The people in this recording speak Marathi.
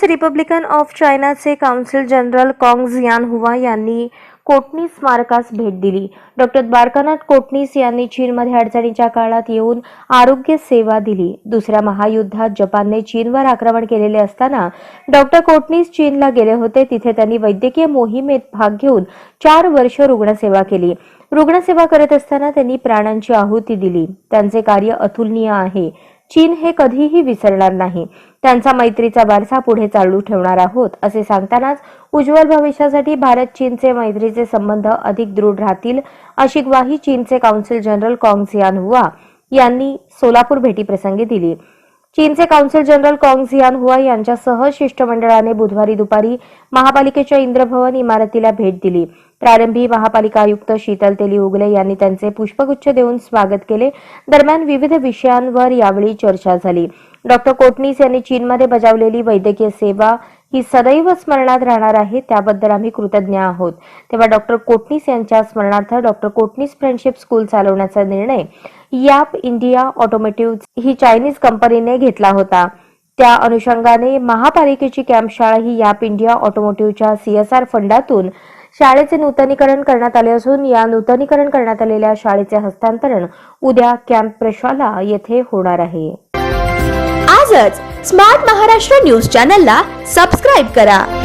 People's republican of चायनाचे council general Kong Xian Hua यांनी कोटणीस स्मारकास भेट दिली. डॉक्टर द्वारकानाथ कोटणीस यांनी चीनमध्ये अडचणीच्या काळात येऊन आरोग्य सेवा दिली. दुसऱ्या महायुद्धात जपानने चीनवर आक्रमण केलेले असताना डॉक्टर कोटणीस चीनला गेले होते. तिथे त्यांनी वैद्यकीय मोहिमेत भाग घेऊन चार वर्ष रुग्णसेवा केली. रुग्णसेवा करत असताना त्यांनी प्राणांची आहुती दिली. त्यांचे कार्य अतुलनीय आहे. चीन हे कधीही विसरणार नाही. त्यांचा मैत्रीचा वारसा पुढे चालू ठेवणार आहोत असे सांगतानाच उज्ज्वल भविष्यासाठी भारत चीनचे मैत्रीचे संबंध अधिक दृढ राहतील अशी ग्वाही चीनचे काउन्सिल जनरल कॉंग झियान हुआ यांनी सोलापूर भेटीप्रसंगी दिली. चीनचे काउन्सिल जनरल कॉंग झियान हुआ यांच्यासह शिष्टमंडळाने बुधवारी दुपारी महापालिकेच्या इंद्रभवन इमारतीला भेट दिली. प्रारंभी महापालिका आयुक्त शीतल तेली उगले यांनी त्यांचे पुष्पगुच्छ देऊन स्वागत केले. दरम्यान विविध विषयांवर यावेळी चर्चा झाली. डॉक्टर कोटणीस यांनी चीनमध्ये बजावलेली वैद्यकीय सेवा ही सदैव स्मरणात राहणार आहे त्याबद्दल आम्ही कृतज्ञ आहोत. तेव्हा डॉक्टर कोटणीस यांच्या स्मरणार्थ डॉक्टर कोटणीस फ्रेंडशिप स्कूल चालवण्याचा निर्णय याप इंडिया ऑटोमेटिव्ह ही चायनीज कंपनीने घेतला होता. त्या अनुषंगाने महापालिकेची कॅम्प शाळा ही याप इंडिया ऑटोमोटिव्हच्या सीएसआर फंडातून शाळेचे नूतनीकरण करण्यात आले असून या नूतनीकरण करण्यात आलेल्या शाळेचे हस्तांतरण उद्या कॅम्प प्रशाला येथे होणार आहे. आजच स्मार्ट महाराष्ट्र न्यूज चॅनलला सबस्क्राईब करा.